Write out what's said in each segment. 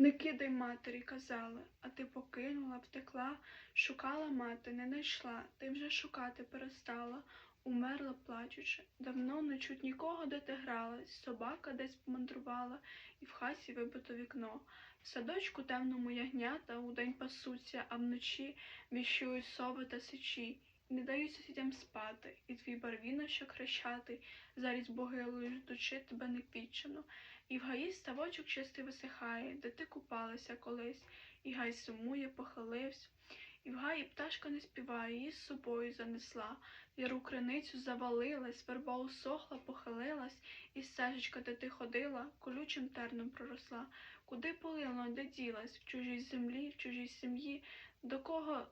Не кидай матері, казали, а ти покинула, втекла, шукала мати, не найшла, ти вже шукати перестала, умерла плачучи. Давно не чуть нікого, де ти гралась, собака десь помандрувала, і в хаті вибито вікно. В садочку темному ягнята удень пасуться, а вночі віщують сови та сичі. Не дають сусідям спати, і твій барвіно, що хрещатий, заріз могилою ждучи тебе не квітчину. І в гаї ставочок чистий висихає, де ти купалася колись, і гай сумує, похилився. І в гаї пташка не співає, її з собою занесла, яру криницю завалилась, верба усохла, похилилась, і стежечка, де ти ходила, колючим терном проросла. Куди полило, де ділась, в чужій землі, в чужій сім'ї, до кого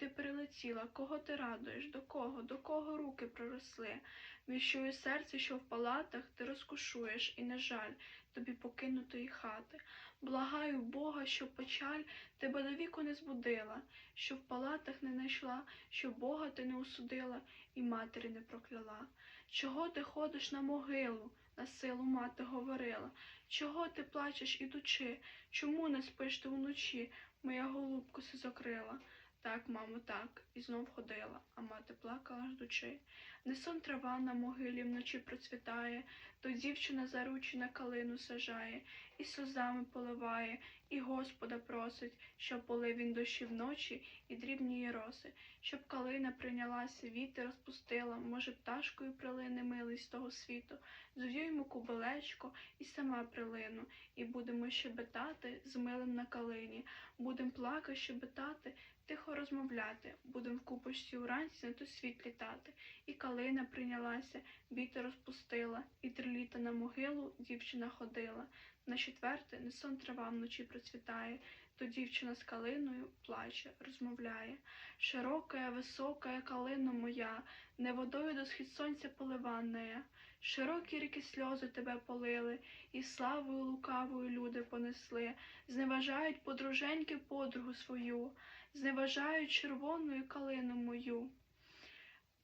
ти прилетіла, кого ти радуєш, до кого, до кого руки проросли. Віщує серце, що в палатах ти розкошуєш, і не жаль тобі покинутої хати. Благаю Бога, щоб печаль тебе до не збудила, що в палатах не знайшла, що Бога ти не осудила і матері не прокляла. Чого ти ходиш на могилу? На силу мати говорила. Чого ти плачеш, ідучи? Чому не спиш ти вночі? Моя голубко се закрила. Так, мамо, так, і знов ходила, а мати плакала ждучи. Не сон трава на могилі вночі процвітає, то дівчина заручена калину сажає, і сльозами поливає, і Господа просить, щоб полив він дощі вночі і дрібні роси, щоб калина прийнялася, вітер розпустила, може, пташкою прилине милий з того світу, йому кубелечко і сама прилину, і будемо щебетати з милим на калині, будем плакати, щебетати, тихо розмовляти, будем в купочці уранці на той світ літати. І калина прийнялася, вітер розпустила, і три літа на могилу дівчина ходила. На четверте не сон трава вночі процвітає, то дівчина з калиною плаче, розмовляє. Широка, висока калина моя, не водою до схід сонця поливанная. Широкі ріки сльози тебе полили, і славою лукавою люди понесли, зневажають подруженьки подругу свою, зневажають червоною калину мою.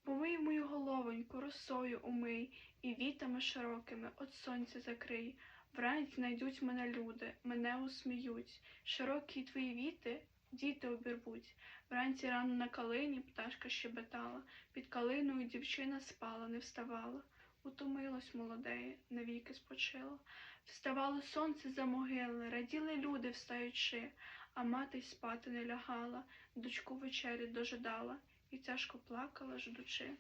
Помий мою головоньку, росою умий, і вітами широкими от сонця закрий. Вранці знайдуть мене люди, мене усміють. Широкі твої віти, діти обірвуть. Вранці рано на калині пташка щебетала, під калиною дівчина спала, не вставала. Утомилось молодеє, навіки спочила. Вставало сонце за могили, раділи люди, встаючи, а мати й спати не лягала, дочку вечері дожидала і тяжко плакала, ждучи.